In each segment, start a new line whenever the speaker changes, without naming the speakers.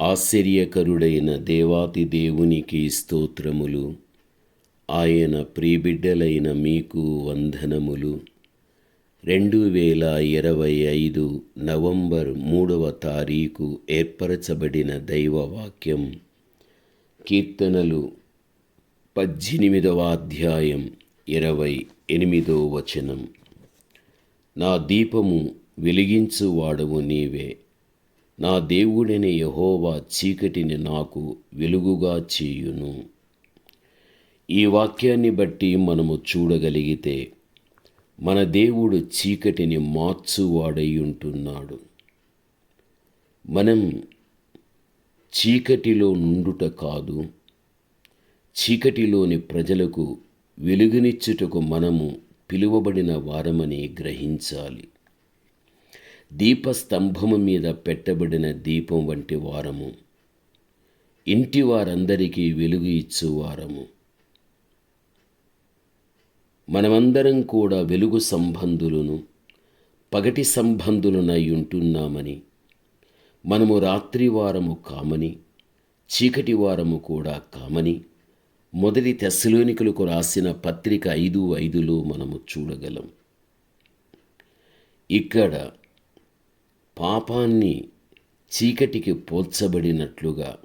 ఆశ్చర్యకరుడైన దేవాతి దేవునికి స్తోత్రములు. ఆయన ప్రీబిడ్డలైన మీకు వందనములు. రెండు వేల ఇరవై ఐదు నవంబర్ మూడవ తారీఖు ఏర్పరచబడిన దైవవాక్యం. కీర్తనలు పద్దెనిమిదవ అధ్యాయం ఇరవై ఎనిమిదో వచనం. నా దీపము వెలిగించువాడవు నీవే. నా దేవుడని యహోవా చీకటిని నాకు వెలుగుగా చేయును. ఈ వాక్యాన్ని బట్టి మనము చూడగలిగితే మన దేవుడు చీకటిని మార్చువాడై ఉంటున్నాడు మనం చీకటిలో నుండుట కాదు చీకటిలోని ప్రజలకు వెలుగునిచ్చుటకు మనము పిలువబడిన వారమని గ్రహించాలి. దీపస్తంభము మీద పెట్టబడిన దీపం వంటి వారము. ఇంటి వారందరికీ వెలుగు ఇచ్చువారము మనమందరం కూడా వెలుగు సంబంధులను పగటి సంబంధులనై ఉంటున్నామని మనము రాత్రి వారము కామని చీకటి వారము కూడా కామని మొదటి తెశలోనికులకు రాసిన పత్రిక ఐదు ఐదులో మనము చూడగలం. ఇక్కడ పాపాన్ని చీకటికి పోల్చబడినట్లుగా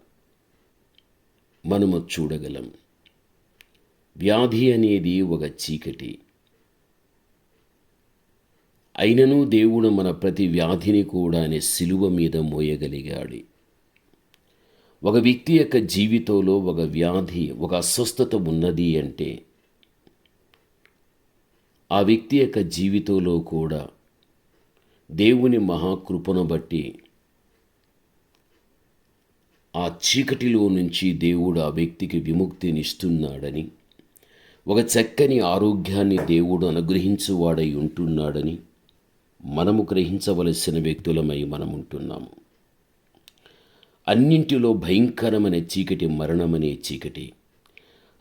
మనము చూడగలం. వ్యాధి అనేది ఒక చీకటి. అయినను దేవుడు మన ప్రతి వ్యాధిని కూడా అనే సిలువ మీద మోయగలిగాడు. ఒక వ్యక్తి యొక్క జీవితంలో ఒక వ్యాధి ఒక అస్వస్థత ఉన్నది అంటే ఆ వ్యక్తి యొక్క జీవితంలో కూడా దేవుని మహాకృపను బట్టి ఆ చీకటిలో నుంచి దేవుడు ఆ వ్యక్తికి విముక్తినిస్తున్నాడని ఒక చక్కని ఆరోగ్యాన్ని దేవుడు అనుగ్రహించువాడై ఉంటున్నాడని మనము గ్రహించవలసిన వ్యక్తులమై మనం ఉంటున్నాము అన్నింటిలో భయంకరమైన చీకటి మరణమనే చీకటి.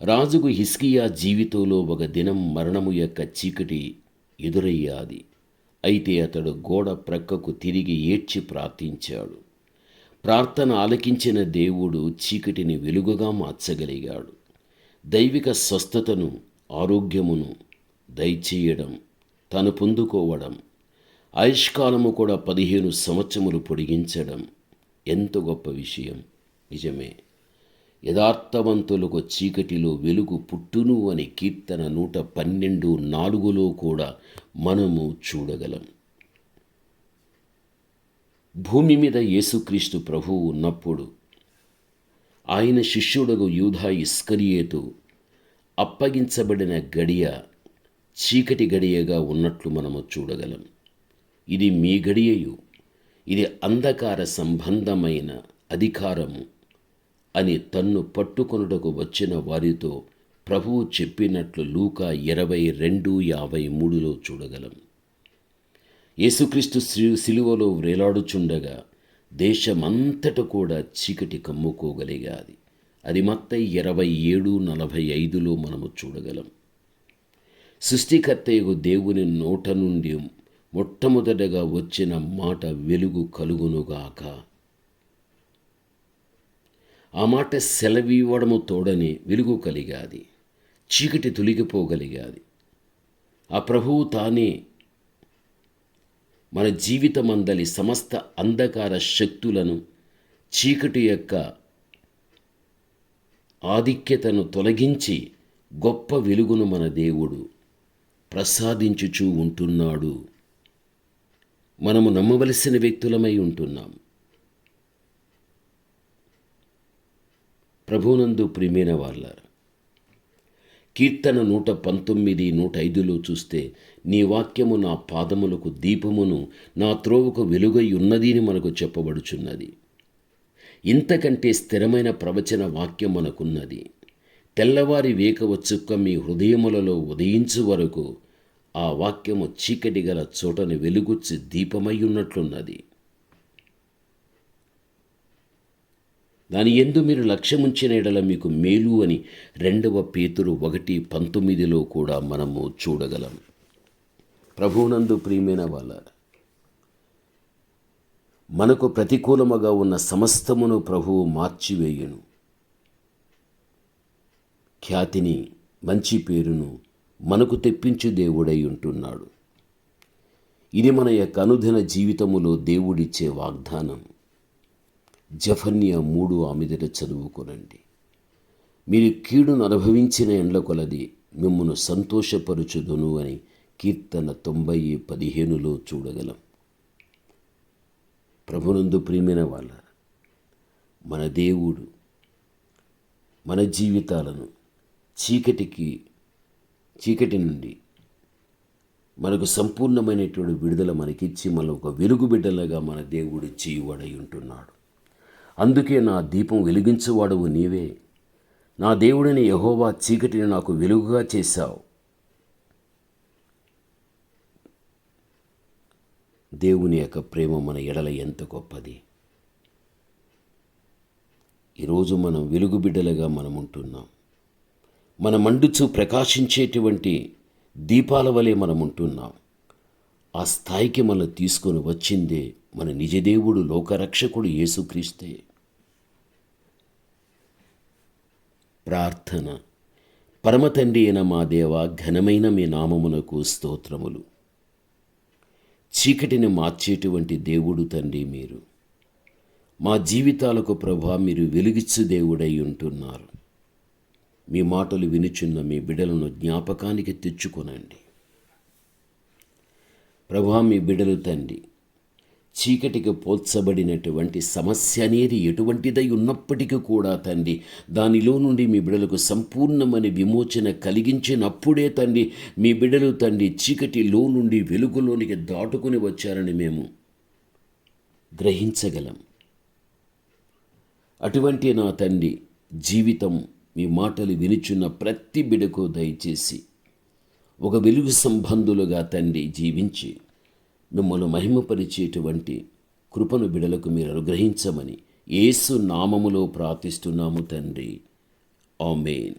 రాజుకు హిస్కియా జీవితంలో ఒక దినం మరణము యొక్క చీకటి ఎదురయ్యాది. అయితే అతడు గోడ ప్రక్కకు తిరిగి ఏడ్చి ప్రార్థించాడు. ప్రార్థన ఆలకించిన దేవుడు చీకటిని వెలుగుగా మార్చగలిగాడు. దైవిక స్వస్థతను ఆరోగ్యమును దయచేయడం తను పొందుకోవడం ఆయుష్కాలము కూడా పదిహేను సంవత్సరములు పొడిగించడం ఎంత గొప్ప విషయం. నిజమే. యథార్థవంతులకు చీకటిలో వెలుగు పుట్టును అని కీర్తన నూట పన్నెండు నాలుగులో కూడా మనము చూడగలం. భూమి మీద యేసుక్రీస్తు ప్రభువు ఉన్నప్పుడు ఆయన శిష్యుడగు యూధా ఇస్కరియేతు అప్పగించబడిన గడియ చీకటి గడియగా ఉన్నట్లు మనము చూడగలం. ఇది మీ గడియయు. ఇది అంధకార సంబంధమైన అధికారము. అని తన్ను పట్టుకొనుటకు వచ్చిన వారితో ప్రభువు చెప్పినట్లు లూక ఇరవై రెండు యాభై మూడులో చూడగలం. యేసుక్రీస్తు సిలువలో వ్రేలాడుచుండగా దేశమంతట కూడా చీకటి కమ్ముకోగలిగాది. అది మత్త ఇరవై ఏడు నలభై ఐదులో మనము చూడగలం. సృష్టికర్తయకు దేవుని నోట నుండి మొట్టమొదటగా వచ్చిన మాట వెలుగు కలుగునుగాక. ఆ మాట సెలవివ్వడము తోడని వెలుగు కలిగాది. చీకటి తొలగిపోగలిగాది. ఆ ప్రభువు తానే మన జీవితమందలి సమస్త అంధకార శక్తులను చీకటి యొక్క ఆధిక్యతను తొలగించి గొప్ప వెలుగును మన దేవుడు ప్రసాదించుచూ ఉంటున్నాడు. మనము నమ్మవలసిన వ్యక్తులమై ఉంటున్నాం. ప్రభునందు ప్రియమైన వాళ్ళారు కీర్తన నూట పంతొమ్మిది నూట ఐదులో చూస్తే నీ వాక్యము నా పాదములకు దీపమును నా త్రోవకు వెలుగై ఉన్నదిని మనకు చెప్పబడుచున్నది. ఇంతకంటే స్థిరమైన ప్రవచన వాక్యం మనకున్నది. తెల్లవారి వేకవచ్చుక్క మీ హృదయములలో ఉదయించు వరకు ఆ వాక్యము చీకటి గల చోటను వెలుగుచ్చి దీపమై ఉన్నట్లున్నది. దాని ఎందు మీరు లక్ష్యముంచిన ఎడల మీకు మేలు అని రెండవ పేతురు ఒకటి పంతొమ్మిదిలో కూడా మనము చూడగలం. ప్రభువునందు ప్రియమైన వాళ్ళ మనకు ప్రతికూలముగా ఉన్న సమస్తమును ప్రభువు మార్చివేయును. ఖ్యాతిని మంచి పేరును మనకు తెప్పించు దేవుడై ఉంటున్నాడు. ఇది మన యొక్క అనుదిన జీవితములో దేవుడిచ్చే వాగ్దానం. జఫన్య మూడు ఆమెదట చదువుకొనండి. మీరు కీడును అనుభవించిన ఎండ్ల కొలది మిమ్మను సంతోషపరుచుదును అని కీర్తన తొంభై పదిహేనులో చూడగలం. ప్రభునందు ప్రియమైన వాళ్ళ మన దేవుడు మన జీవితాలను చీకటికి చీకటి నుండి మనకు సంపూర్ణమైనటువంటి విడుదల మనకిచ్చి మన ఒక వెలుగు బిడ్డలుగా మన దేవుడు చేయువడై ఉంటున్నాడు. అందుకే నా దీపం వెలిగించువాడవు నీవే. నా దేవుడిని యహోవా చీకటిని నాకు వెలుగుగా చేశావు. దేవుని యొక్క ప్రేమ మన ఎడల ఎంత గొప్పది. ఈరోజు మనం వెలుగు బిడ్డలుగా మనం ఉంటున్నాం మన మండుచు ప్రకాశించేటువంటి దీపాల వలె మనం ఉంటున్నాం ఆ స్థాయికి మనల్ని తీసుకొని వచ్చిందే మన నిజదేవుడు లోకరక్షకుడు యేసుక్రీస్తే ప్రార్థన. పరమతండ్రి అయిన మా దేవ ఘనమైన మీ నామమునకు స్తోత్రములు. చీకటిని మార్చేటువంటి దేవుడు తండ్రి మీరు. మా జీవితాలకు ప్రభా మీరు వెలుగిచ్చు దేవుడై ఉంటున్నారు. మీ మాటలు వినుచున్న మీ బిడలను జ్ఞాపకానికి తెచ్చుకొనండి. ప్రభా మీ బిడలు తండ్రి చీకటికి పోల్చబడినటువంటి సమస్య అనేది ఎటువంటిదై ఉన్నప్పటికీ కూడా తండ్రి దానిలో నుండి మీ బిడలకు సంపూర్ణమైన విమోచన కలిగించినప్పుడే తండ్రి మీ బిడలు తండ్రి చీకటిలో నుండి వెలుగులోనికి దాటుకుని వచ్చారని మేము గ్రహించగలం. అటువంటి నా తండ్రి జీవితం మీ మాటలు వినుచున్న ప్రతి బిడకు దయచేసి ఒక వెలుగు సంబంధులుగా తండ్రి జీవించి మిమ్మల్ని మహిమపరిచేటువంటి కృపను బిడలకు మీరు అనుగ్రహించమని ఏసు నామములో ప్రార్థిస్తున్నాము తండ్రి. ఆమెన్.